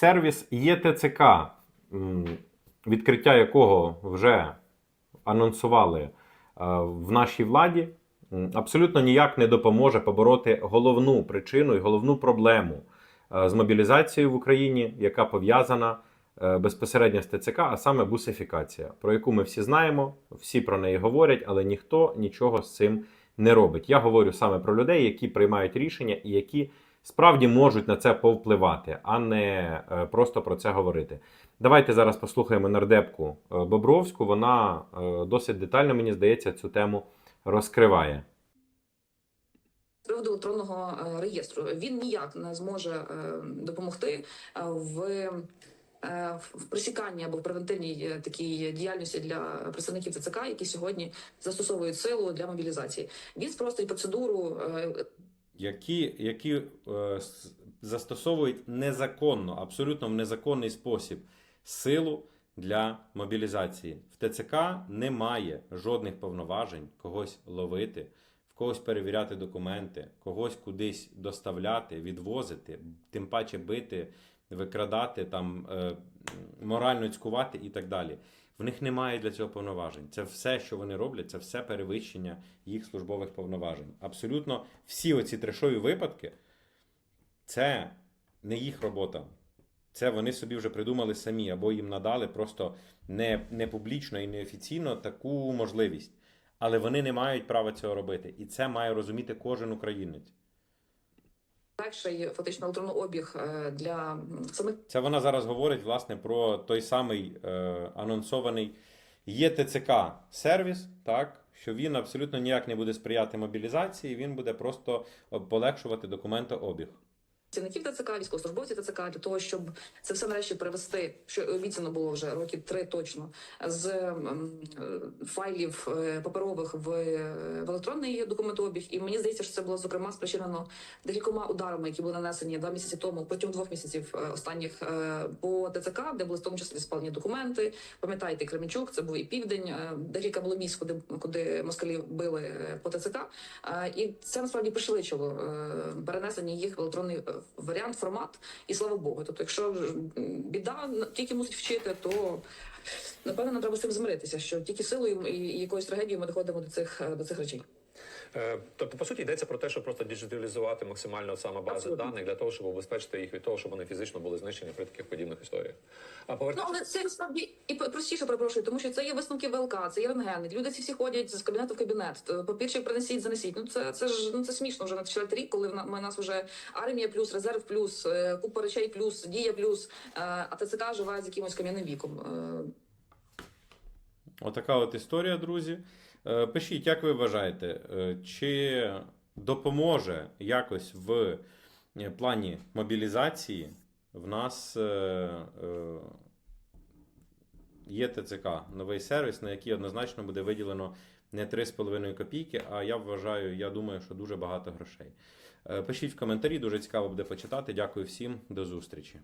Сервіс ЄТЦК, відкриття якого вже анонсували е, в нашій владі, абсолютно ніяк не допоможе побороти головну причину і головну проблему е, з мобілізацією в Україні, яка пов'язана е, безпосередньо з ТЦК, а саме бусифікація, про яку ми всі знаємо, всі про неї говорять, але ніхто нічого з цим не робить. Я говорю саме про людей, які приймають рішення і які справді можуть на це повпливати, а не е, просто про це говорити. Давайте зараз послухаємо нардепку е, Бобровську. Вона е, досить детально, мені здається, цю тему розкриває. Приводу електронного реєстру він ніяк не зможе допомогти в, в пресіканні або в превентивній такій діяльності для представників ТЦК, які сьогодні застосовують силу для мобілізації. Він спростить процедуру які, які е, застосовують незаконно, абсолютно в незаконний спосіб силу для мобілізації. В ТЦК немає жодних повноважень когось ловити, в когось перевіряти документи, когось кудись доставляти, відвозити, тим паче бити, викрадати, там, е, морально цькувати і так далі. В них немає для цього повноважень. Це все, що вони роблять, це все перевищення їх службових повноважень. Абсолютно всі оці трешові випадки це не їх робота. Це вони собі вже придумали самі, або їм надали просто не, не публічно і не офіційно таку можливість. Але вони не мають права цього робити. І це має розуміти кожен українець. Легший фактично електронний е, для самих Це вона зараз говорить власне про той самий е, анонсований ЄТЦК сервіс, так що він абсолютно ніяк не буде сприяти мобілізації, він буде просто полегшувати документообіг. Працівників ТЦК, військовослужбовців ТЦК для того, щоб це все нарешті перевести, що обіцяно було вже років три точно з ем, е, файлів е, паперових в, е, в електронний документообіг. І мені здається, що це було зокрема спричинено декількома ударами, які були нанесені два місяці тому, протягом двох місяців е, останніх по ТЦК, де були в тому числі спалені документи. Пам'ятаєте, Кременчук, це був і південь, декілька було місць, куди куди москалі били по ТЦК. І це насправді пришвидшило перенесення їх в електронний варіант, формат, і слава Богу. Тобто, якщо біда тільки мусить вчити, то напевно нам треба з цим змиритися, що тільки силою і, і якоюсь трагедією ми доходимо до цих е, до цих речей. Е, Тобто, по суті, йдеться про те, щоб просто діджиталізувати максимально саме бази Абсолютно. даних для того, щоб убезпечити їх від того, щоб вони фізично були знищені при таких подібних історіях. А Ну але це насправді і простіше перепрошую, тому що це є висновки ВЛК, це є рентгени. Люди ці всі ходять з кабінету в кабінет. То Папірчик принесіть, занесіть. Ну це це ж ну це смішно вже на четвертий рік, коли в на- нас вже армія плюс, резерв плюс, е, купа речей плюс, дія плюс. е, А ТЦК живе з якимось кам'яним віком. Отака от історія, друзі. Е, Пишіть, як ви вважаєте, е, чи допоможе якось в е, плані мобілізації в нас є ТЦК, новий сервіс, на який однозначно буде виділено не 3,5 копійки, а я вважаю, я думаю, що дуже багато грошей. Пишіть в коментарі, дуже цікаво буде почитати. Дякую всім, до зустрічі.